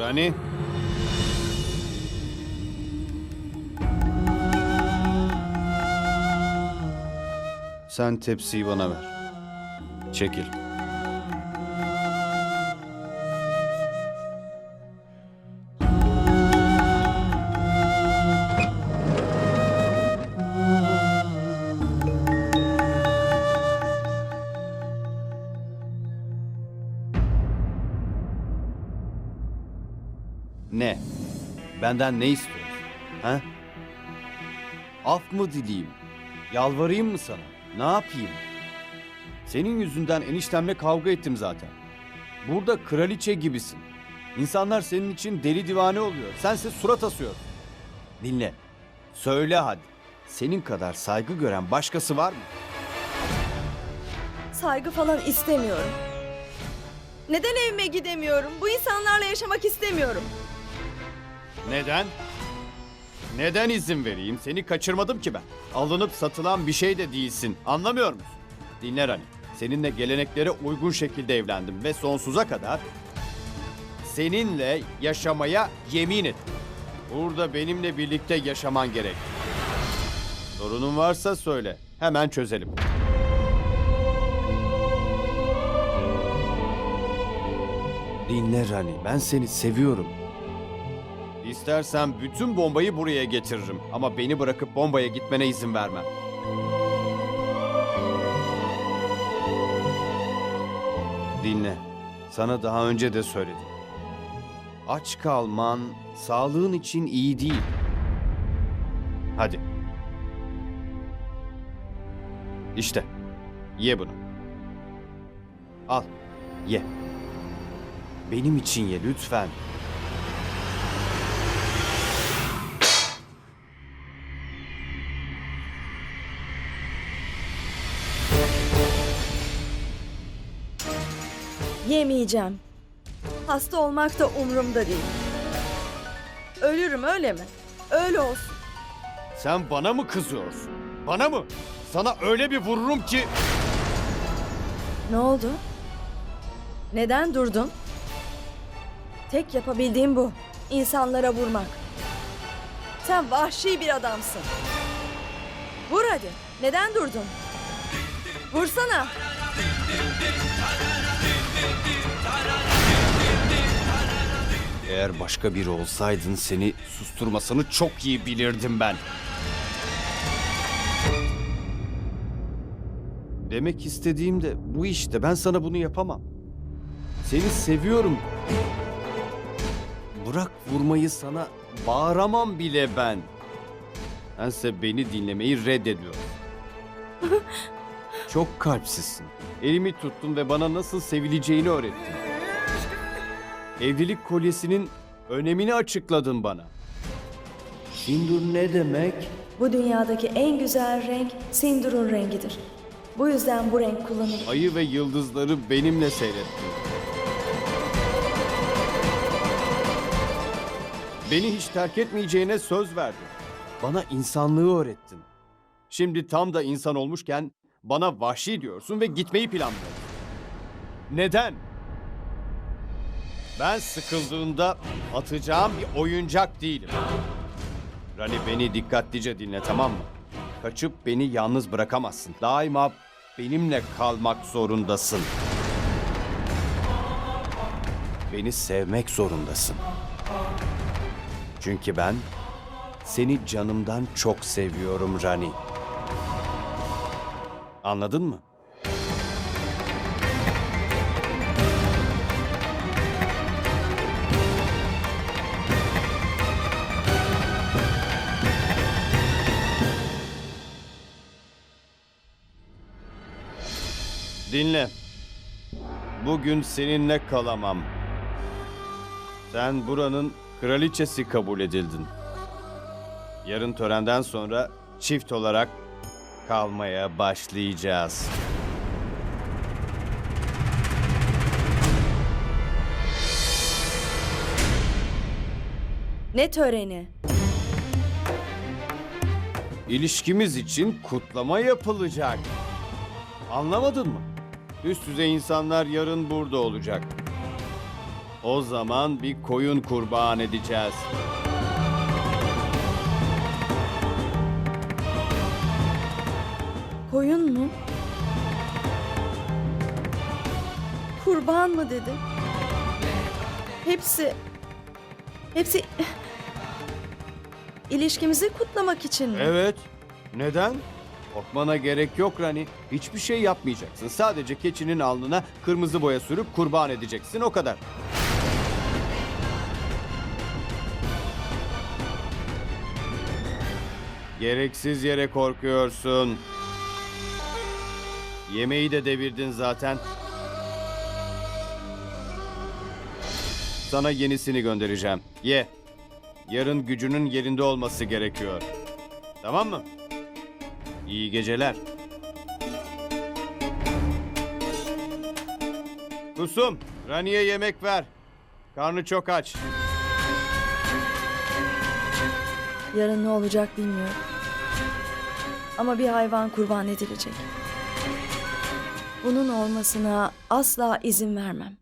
Rani. Sen tepsiyi bana ver. Çekil. Ne? Benden ne istiyorsun? Ha? Af mı dileyim? Yalvarayım mı sana? Ne yapayım? Senin yüzünden eniştemle kavga ettim zaten. Burada kraliçe gibisin. İnsanlar senin için deli divane oluyor. Sense surat asıyorsun. Dinle. Söyle hadi. Senin kadar saygı gören başkası var mı? Saygı falan istemiyorum. Neden evime gidemiyorum? Bu insanlarla yaşamak istemiyorum. Neden? Neden izin vereyim? Seni kaçırmadım ki ben. Alınıp satılan bir şey de değilsin. Anlamıyor musun? Dinle Rani. Seninle geleneklere uygun şekilde evlendim ve sonsuza kadar seninle yaşamaya yemin ettim. Burada benimle birlikte yaşaman gerek. Sorunun varsa söyle. Hemen çözelim. Dinle Rani. Ben seni seviyorum. İstersen bütün bombayı buraya getiririm. Ama beni bırakıp bombaya gitmene izin vermem. Dinle. Sana daha önce de söyledim. Aç kalman sağlığın için iyi değil. Hadi. İşte. Ye bunu. Al. Ye. Benim için ye lütfen. Yemeyeceğim. Hasta olmak da umurumda değil. Ölürüm öyle mi? Öyle olsun. Sen bana mı kızıyorsun? Bana mı? Sana öyle bir vururum ki... Ne oldu? Neden durdun? Tek yapabildiğim bu. İnsanlara vurmak. Sen vahşi bir adamsın. Vur hadi. Neden durdun? Vursana. Eğer başka biri olsaydın seni susturmasını çok iyi bilirdim ben. Demek istediğim de bu işte. Ben sana bunu yapamam. Seni seviyorum. Bırak vurmayı sana bağıramam bile ben. Sense beni dinlemeyi reddediyorsun. Çok kalpsizsin. Elimi tuttun ve bana nasıl sevileceğini öğrettin. Evlilik kolyesinin önemini açıkladın bana. Sindur ne demek? Bu dünyadaki en güzel renk Sindur'un rengidir. Bu yüzden bu renk kullanılır. Ayı ve yıldızları benimle seyrettin. Beni hiç terk etmeyeceğine söz verdin. Bana insanlığı öğrettin. Şimdi tam da insan olmuşken bana vahşi diyorsun ve gitmeyi planlıyorsun. Neden? Ben sıkıldığımda atacağım bir oyuncak değilim. Rani beni dikkatlice dinle tamam mı? Kaçıp beni yalnız bırakamazsın. Daima benimle kalmak zorundasın. Beni sevmek zorundasın. Çünkü ben seni canımdan çok seviyorum Rani. Anladın mı? Dinle. Bugün seninle kalamam. Sen buranın kraliçesi kabul edildin. Yarın törenden sonra çift olarak kalmaya başlayacağız. Ne töreni? İlişkimiz için kutlama yapılacak. Anlamadın mı? Üst düzey insanlar yarın burada olacak. O zaman bir koyun kurban edeceğiz. Koyun mu? Kurban mı dedi? Hepsi... Hepsi... ilişkimizi kutlamak için mi? Evet. Neden? Korkmana gerek yok Rani. Hiçbir şey yapmayacaksın. Sadece keçinin alnına kırmızı boya sürüp kurban edeceksin o kadar. Gereksiz yere korkuyorsun. Yemeği de devirdin zaten. Sana yenisini göndereceğim. Ye. Yarın gücünün yerinde olması gerekiyor. Tamam mı? İyi geceler. Kusum, Rani'ye yemek ver. Karnı çok aç. Yarın ne olacak bilmiyorum. Ama bir hayvan kurban edilecek. Bunun olmasına asla izin vermem.